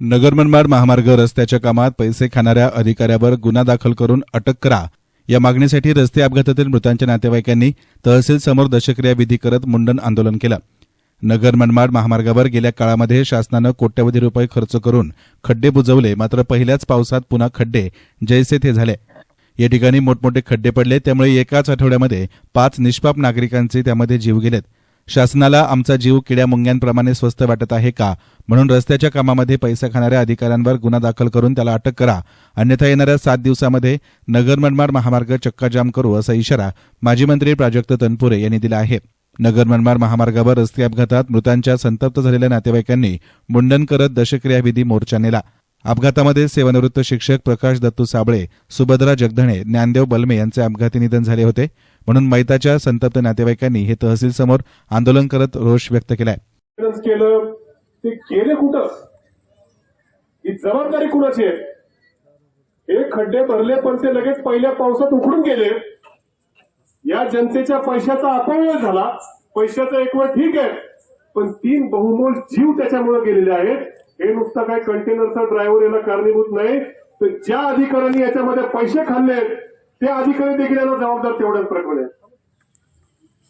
नगर मनमाड महामार्ग रस्त्याच्या कामात पैसे खाणाऱ्या अधिकाऱ्यावर गुन्हा दाखल करून अटक करा. या मागणीसाठी रस्ते अपघातातील मृतांच्या नातेवाईकांनी तहसील समोर दशक्रिया विधी करत मुंडन आंदोलन केलं. नगर मनमाड महामार्गावर गेल्या काळामध्ये शासनानं कोट्यवधी रुपये खर्च करून खड्डे बुजवले मात्र पहिल्याच पावसात पुन्हा खड्डे जैसे थे झाले. या ठिकाणी मोठमोठे खड्डे पडले त्यामुळे एकाच आठवड्यामध्ये पाच निष्पाप नागरिकांचे त्यामध्ये जीव गेलेत. शासनाला आमचा जीव किड्या मुंग्यांप्रमाणे स्वस्त वाटत आहे का? म्हणून रस्त्याच्या कामामध्ये पैसा खाणाऱ्या अधिकाऱ्यांवर गुन्हा दाखल करून त्याला अटक करा. अन्यथा येणाऱ्या सात दिवसामध्ये नगर मनमाड महामार्ग चक्काजाम करू असा इशारा माजी मंत्री प्राजक्त तनपुरे यांनी दिला आहे. नगर मनमाड महामार्गावर रस्ते अपघातात मृतांच्या संतप्त झालेल्या नातेवाईकांनी मुंडन करत दशक्रियाविधी मोर्चा नेला. अपघातामध्ये सेवानिवृत्त शिक्षक प्रकाश दत्तू साबळे सुभद्रा जगधणे ज्ञानदेव बलमे यांचे अपघाती निधन झाले होते. म्हणून मैताच्या संतप्त नातेवाईकांनी हे तहसील समोर आंदोलन करत रोष व्यक्त केलाय. केलं. ते केले कुठं? ही जबाबदारी कुणाची आहे? हे खड्डे भरले पण ते लगेच पहिल्या पावसात उखडून गेले. या जनतेच्या पैशाचा अपव्यय झाला. पैशाचा एक वेळ ठीक आहे. पण तीन बहुमोल जीव त्याच्यामुळे गेलेले आहेत. हे नुसतं काय कंटेनरचा ड्रायव्हर याला कारणीभूत नाही तर ज्या अधिकाऱ्यांनी याच्यामध्ये पैसे खाल्ले ते अधिकारी देखील याला जबाबदार तेवढ्याच प्रकारे आहेत.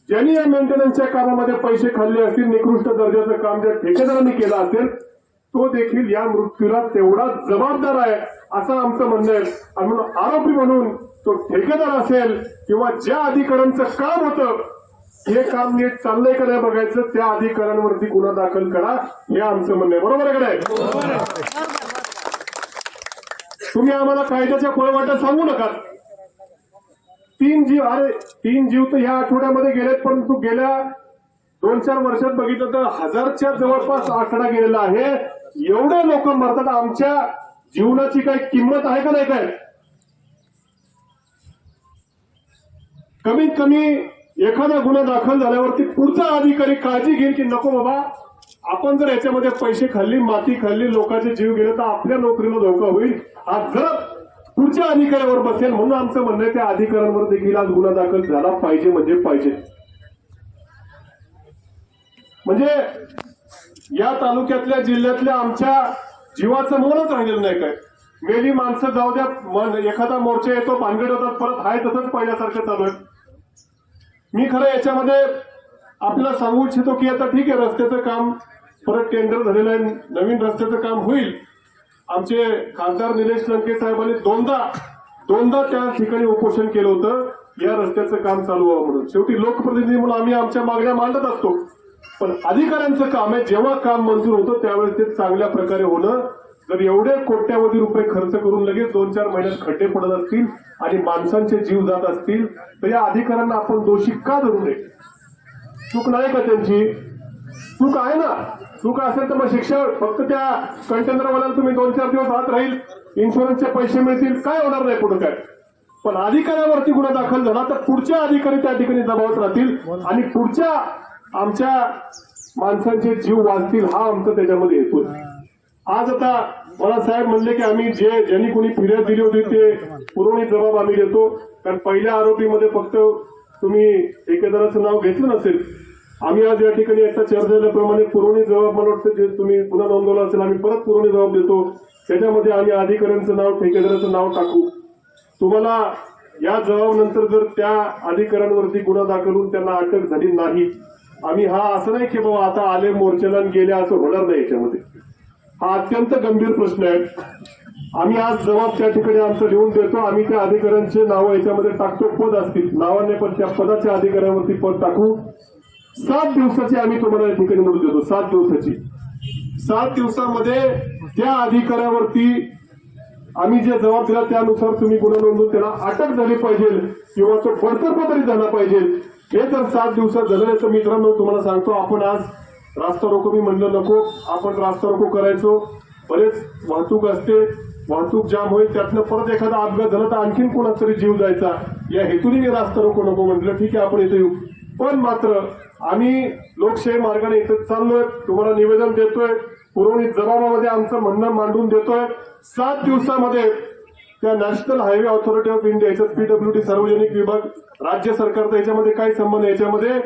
ज्यांनी या मेंटेनन्सच्या कामामध्ये पैसे खाल्ले असतील निकृष्ट दर्जाचं काम ज्या ठेकेदारांनी केलं असेल तो देखील या मृत्यूला तेवढा जबाबदार आहे असं आमचं म्हणणं आहे आणि म्हणून आरोपी म्हणून तो ठेकेदार असेल किंवा ज्या अधिकाऱ्यांचं काम होतं हे काम नीट चाललंय का नाही बघायचं त्या अधिकाऱ्यांवरती गुन्हा दाखल करा हे आमचं म्हणणं आहे. बरोबर आहे का तुम्ही आम्हाला कायद्याच्या खोळवाट्या सांगू नका. तीन जीव अरे तीन जीव तर ह्या आठवड्यामध्ये गेलेत परंतु गेल्या दोन चार वर्षात बघितलं तर हजारच्या जवळपास आकडा गेलेला आहे. एवढे लोक मरतात आमच्या जीवनाची काही किंमत आहे का नाही काय? कमीत कमी एखादा गुन्हा दाखल झाल्यावरती पुढचा अधिकारी काळजी घेईल की नको बाबा. आपण जर याच्यामध्ये पैसे खाल्ली माती खाल्ली लोकांचे जीव गेले तर आपल्या नोकरीला धोका होईल. आज जर पुढच्या अधिकाऱ्यावर बसेल म्हणून आमचं म्हणणं आहे त्या अधिकाऱ्यांवर देखील आज गुन्हा दाखल झाला पाहिजे म्हणजे पाहिजे. म्हणजे या तालुक्यातल्या जिल्ह्यातल्या आमच्या जीवाचं मोलच राहिलेलं नाही काय? मेली माणसं जाऊ द्या एखादा मोर्चा येतो भानगड होतात परत हाय तसंच पहिल्यासारखं चालू आहे. मी खरं याच्यामध्ये आपल्याला सांगू इच्छितो की आता ठीक आहे रस्त्याचं काम परत टेंडर झालेलं आहे नवीन रस्त्याचं काम होईल. आमचे खासदार निलेश लंके साहेबांनी दोनदा दोनदा त्या ठिकाणी उपोषण केलं होतं. या रस्त्याचं काम चालू व्हावं म्हणून. शेवटी लोकप्रतिनिधी म्हणून आम्ही आमच्या मागण्या मांडत असतो. पण अधिकाऱ्यांचं काम आहे जेव्हा काम मंजूर होतं त्यावेळेस ते चांगल्या प्रकारे होणं जर एवढे कोट्यावधी रुपये खर्च करून लगेच दोन चार महिन्यात खड्डे पडत असतील आणि माणसांचे जीव जात असतील तर या अधिकाऱ्यांना आपण दोषी का धरू नये? चूक नाही का त्यांची? चूक आहे ना? चूक असेल तर मग शिक्षा फक्त त्या कंटेनरवाल्याला तुम्ही दोन चार दिवस आत राहील इन्शुरन्सचे पैसे मिळतील काय होणार नाही पुढे काय? पण अधिकाऱ्यावरती गुन्हा दाखल झाला तर पुढच्या अधिकारी त्या ठिकाणी दबावत राहतील आणि पुढच्या आमच्या माणसांचे जीव वाचतील हा आमचा त्याच्यामध्ये हेतू आहे. आज आता मला साहेब म्हणले की आम्ही जे ज्यांनी कोणी फिर्याद दिली होती ते पुरवणी जबाब आम्ही देतो. कारण पहिल्या आरोपीमध्ये फक्त तुम्ही ठेकेदाराचं नाव घेतलं नसेल. आम्ही आज या ठिकाणी आता चर्चा झाल्याप्रमाणे पुरवणी जबाब मला वाटतं जे तुम्ही पुन्हा नोंदवला असेल आम्ही परत पुरवणी जबाब देतो. त्याच्यामध्ये आम्ही अधिकाऱ्यांचं नाव ठेकेदाराचं नाव टाकू. तुम्हाला या जबाबनंतर जर त्या अधिकाऱ्यांवरती गुन्हा दाखल होऊन त्यांना अटक झाली नाही आम्ही हा असं नाही की बाबा आता आले मोर्चाला गेले असं होणार नाही याच्यामध्ये. हा अत्यंत गंभीर प्रश्न आहे. आम्ही आज जबाब त्या ठिकाणी आमचं लिहून देतो. आम्ही त्या अधिकाऱ्यांचे नावं याच्यामध्ये टाकतो. पद असतील. नावाने पण त्या पदाच्या अधिकाऱ्यांवरती पद टाकू. सात दिवसाची आम्ही तुम्हाला या ठिकाणी नोंद देतो. सात दिवसाची. सात दिवसामध्ये त्या अधिकाऱ्यावरती आम्ही जे जबाब दिला त्यानुसार तुम्ही गुन्हा नोंदवून त्याला अटक झाली पाहिजे किंवा तो बडतर्फ तरी झाला पाहिजे. हे जर सात दिवसात झालं तर मित्रांनो तुम्हाला सांगतो आपण आज रास्ता रोको मी म्हणलं नको आपण रास्ता रोको करायचो. बरेच वाहतूक असते वाहतूक जाम होईल त्यातनं परत एखादा अपघात झाला तर आणखीन कोणाचा तरी जीव जायचा. या हेतूने मी रास्ता रोको नको म्हटलं. ठीक आहे आपण इथे येऊ. पण मात्र आम्ही लोकशाही मार्गाने इथं चाललोय तुम्हाला निवेदन देतोय पुरवणी जबाबामध्ये आमचं म्हणणं मांडून देतोय. सात दिवसामध्ये त्या national highway authority of India याच्यात पीडब्ल्यूडी सार्वजनिक विभाग राज्य सरकारचा याच्यामध्ये काय संबंध आहे. याच्यामध्ये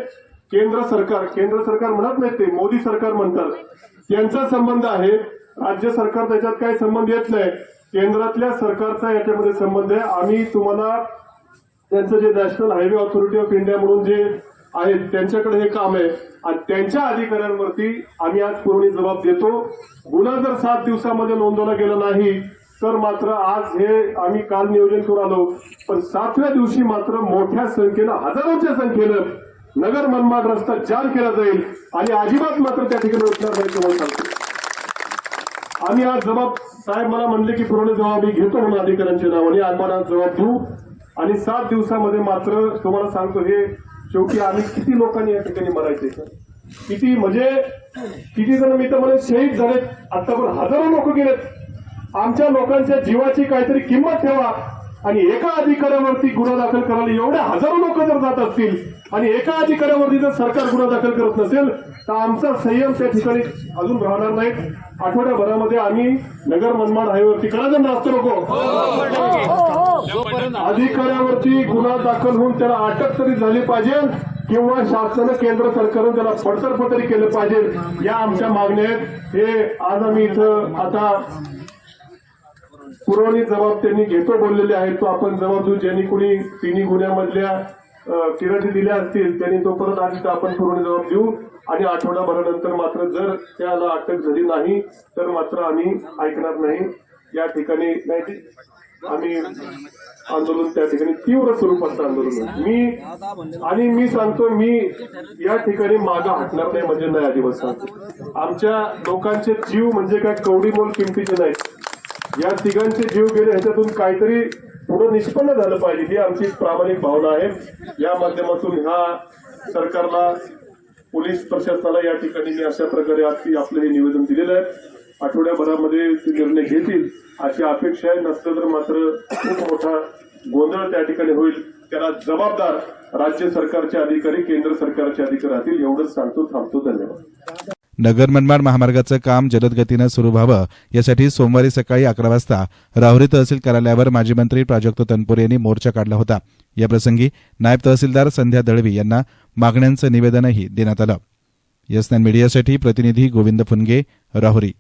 केंद्र सरकार केंद्र सरकार म्हणत नाही ते मोदी सरकार म्हणतात. यांचा संबंध आहे राज्य सरकार त्याच्यात काही संबंध येत नाही. केंद्रातल्या सरकारचा याच्यामध्ये संबंध आहे. आम्ही तुम्हाला त्यांचं जे national highway authority of India म्हणून जे आहेत त्यांच्याकडे हे काम आहे. आणि त्यांच्या अधिकाऱ्यांवरती आम्ही आज पूर्ण जबाब देतो. गुन्हा जर सात दिवसामध्ये नोंदवला गेला नाही तर मात्र आज हे आम्ही काल नियोजन करून आलो. पण सातव्या दिवशी मात्र मोठ्या संख्येनं हजारोच्या संख्येनं नगर मनमाड रस्ता जाम केला जाईल आणि अजिबात मात्र त्या ठिकाणी उठणार नाही तुम्हाला सांगतो आम्ही आज जबाब साहेब मला म्हणले की पूर्ण जबाब मी घेतो म्हणून अधिकाऱ्यांच्या नावाने आम्हाला आज जबाब देऊ. आणि सात दिवसामध्ये मात्र तुम्हाला सांगतो हे शेवटी आम्ही किती लोकांनी या ठिकाणी मरायचे? किती म्हणजे किती जण मी तर म्हणे शहीद झालेत. आतापर्यंत हजारो लोक गेलेत. आमच्या लोकांच्या जीवाची काहीतरी किंमत ठेवा. आणि एका अधिकाऱ्यावरती गुन्हा दाखल करायला एवढे हजारो लोक जर जात असतील आणि एका अधिकाऱ्यावरती जर सरकार गुन्हा दाखल करत नसेल तर आमचा संयम त्या ठिकाणी अजून राहणार नाही. आठवड्याभरामध्ये आम्ही नगर मनमाड हायवेवरती करायचं ना असतो नको. अधिकाऱ्यावरती गुन्हा दाखल होऊन त्याला अटक तरी झाली पाहिजे किंवा शासनानं केंद्र सरकारनं त्याला पडतर्फ तरी केलं पाहिजे या आमच्या मागण्या आहेत. हे आज आम्ही इथं आता पुरवणी जबाब त्यांनी घेतो बोललेले आहेत. तो आपण जबाब देऊ ज्यांनी कोणी तिन्ही गुन्ह्यामधल्या अं, किरटी दिल्या असतील त्यांनी तो परत आधी तर आपण पुरवणी जबाब देऊ. आणि आठवडाभरानंतर मात्र जर त्याला अटक झाली नाही तर मात्र आम्ही ऐकणार नाही. या ठिकाणी नाही आम्ही आंदोलन त्या ठिकाणी तीव्र स्वरूपाचं आंदोलन मी आणि मी सांगतो मी या ठिकाणी मागा हटणार नाही म्हणजे नाही अजिबात आमच्या लोकांचे जीव म्हणजे काय कवडी मोल किमतीचे नाहीत. या तिघांचे जीव गेले ह्याच्यातून काहीतरी पुढे निष्पन्न झालं पाहिजे ही आमची प्रामाणिक भावना आहे. या माध्यमातून ह्या सरकारला पोलीस प्रशासनाला या ठिकाणी मी अशा प्रकारे आजची आपलं हे निवेदन दिलेलं आहे. आठवड्याभरामध्ये ते निर्णय घेतील अशी अपेक्षा आहे. नसलं तर मात्र खूप मोठा गोंधळ त्या ठिकाणी होईल. त्याला जबाबदार राज्य सरकारचे अधिकारी केंद्र सरकारचे अधिकारी राहतील. एवढंच सांगतो थांबतो. धन्यवाद. नगर मनमाड महामार्गाचं काम जलद गतीनं सुरू व्हावं यासाठी सोमवारी सकाळी अकरा वाजता राहुरी तहसील कार्यालयावर माजी मंत्री प्राजक्त तनपुरे यांनी मोर्चा काढला होता. याप्रसंगी नायब तहसीलदार संध्या दळवी यांना मागण्यांचं निवेदनही देण्यात आलं. यस मीडियासाठी प्रतिनिधी गोविंद फुनगे राहुरी.